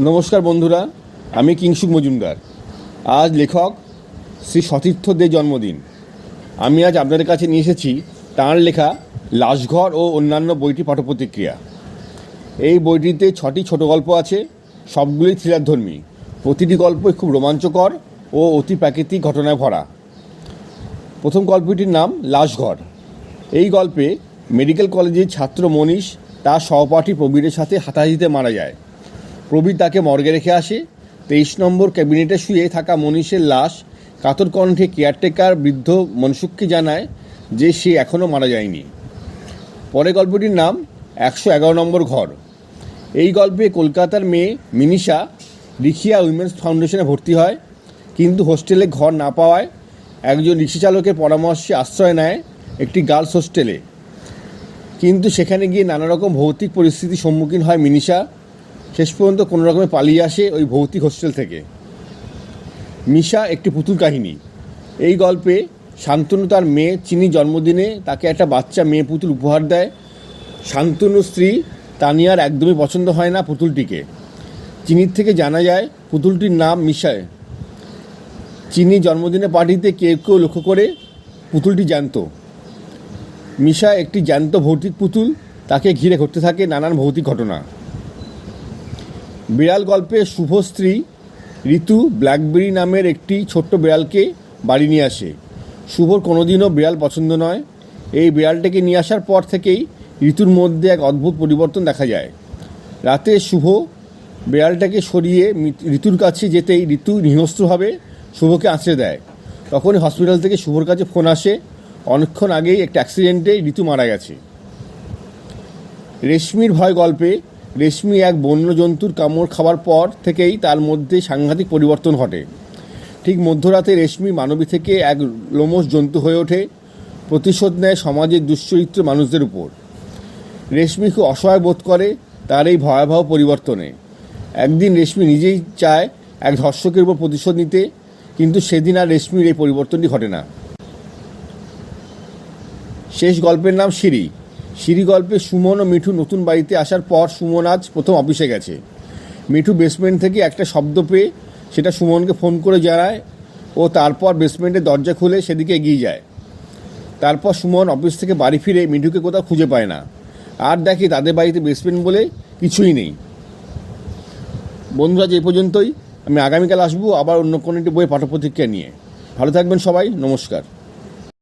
নমস্কার বন্ধুরা, আমি কিংসুক মজুমদার। আজ লেখক শ্রী সতীর্থ দে জন্মদিন। আমি আজ আপনাদের কাছে নিয়ে এসেছি তাঁর লেখা লাশঘর ও অন্যান্য বইটি পাঠপ্রতিক্রিয়া এই বইটিতে ছটি ছোট গল্প আছে সবগুলি থ্রিলারধর্মী। প্রতিটি গল্পই খুব রোমাঞ্চকর ও অতি প্রাকৃতিক ঘটনায় ভরা। প্রথম গল্পটির নাম লাশঘর। এই গল্পে মেডিকেল কলেজের ছাত্র মনীষ তার সহপাঠী প্রবীরের সাথে হাতাহাতিতে মারা যায়। প্রবীর তাকে মর্গে রেখে আসে। তেইশ নম্বর ক্যাবিনেটে শুয়ে থাকা মনীষের লাশ কাতর কণ্ঠে কেয়ারটেকার বৃদ্ধ মনসুখকে জানায় যে সে এখনও মারা যায়নি। পরে গল্পটির নাম একশো এগারো নম্বর ঘর। এই গল্পে কলকাতার মেয়ে মিনিশা রিখিয়া উইমেন্স ফাউন্ডেশনে ভর্তি হয়, কিন্তু হোস্টেলে ঘর না পাওয়ায় একজন রিক্সা চালকের পরামর্শে আশ্রয় নেয় একটি গার্লস হোস্টেলে। কিন্তু সেখানে গিয়ে নানা রকম ভৌতিক পরিস্থিতির সম্মুখীন হয় মিনিশা শেষ পর্যন্ত কোনো রকমে পালিয়ে আসে ওই ভৌতিক হোস্টেল থেকে। মিশা একটি পুতুল কাহিনী। এই গল্পে শান্তনু তার মেয়ে চিনি জন্মদিনে তাকে একটা বাচ্চা মেয়ে পুতুল উপহার দেয়। শান্তনু স্ত্রী তানিয়ার একদমই পছন্দ হয় না পুতুলটিকে। চিনির থেকে জানা যায় পুতুলটির নাম মিশায়। চিনি জন্মদিনে পার্টিতে কেউ কেউ লক্ষ্য করে পুতুলটি জ্যান্ত। মিশা একটি জ্যান্ত ভৌতিক পুতুল, তাকে ঘিরে ঘটতে থাকে নানান ভৌতিক ঘটনা। বিড়াল গল্পে শুভ স্ত্রী ঋতু ব্ল্যাকবেরি নামের একটি ছোট্ট বিড়ালকে বাড়ি নিয়ে আসে। শুভর কোনোদিনও বিড়াল পছন্দ নয়। এই বিড়ালটাকে নিয়ে আসার পর থেকেই ঋতুর মধ্যে এক অদ্ভুত পরিবর্তন দেখা যায়। রাতে শুভ বিড়ালটাকে সরিয়ে ঋতুর কাছে যেতেই ঋতু নিহস্ত্রভাবে শুভকে আঁচড়ে দেয়। তখনই হসপিটাল থেকে শুভর কাছে ফোন আসে। অনেকক্ষণ আগেই একটা অ্যাক্সিডেন্টে ঋতু মারা গেছে। রেশমির ভয় গল্পে রেশমি এক বন্য জন্তুর কামড় খাওয়ার পর থেকেই তার মধ্যে সাংঘাতিক পরিবর্তন ঘটে। ঠিক মধ্যরাতে রেশমি মানবী থেকে এক লোমস জন্তু হয়ে ওঠে, প্রতিশোধ নেয় সমাজের দুশ্চরিত্র মানুষদের উপর। রেশমি খুব অসহায় বোধ করে তার এই ভয়াবহ পরিবর্তনে। একদিন রেশমি নিজেই চায় এক ধর্ষকের উপর প্রতিশোধ নিতে, কিন্তু সেদিন আর রেশমির এই পরিবর্তনটি ঘটে না। শেষ গল্পের নাম সিঁড়ি। সিঁড়ি গল্পে সুমন ও মিঠু নতুন বাড়িতে আসার পর সুমন আজ প্রথম অফিসে গেছে। মিঠু বেসমেন্ট থেকে একটা শব্দ পেয়ে সেটা সুমনকে ফোন করে জানায় ও তারপর বেসমেন্টের দরজা খুলে সেদিকে এগিয়ে যায়। তারপর সুমন অফিস থেকে বাড়ি ফিরে মিঠুকে কোথাও খুঁজে পায় না। আর দেখে তাদের বাড়িতে বেসমেন্ট বলে কিছুই নেই। বন্ধুরা যে পর্যন্তই। আমি আগামীকাল আসব আবার অন্য কোনো একটি বই পাঠ্যপ্রতিক্রিয়া নিয়ে। ভালো থাকবেন সবাই, নমস্কার।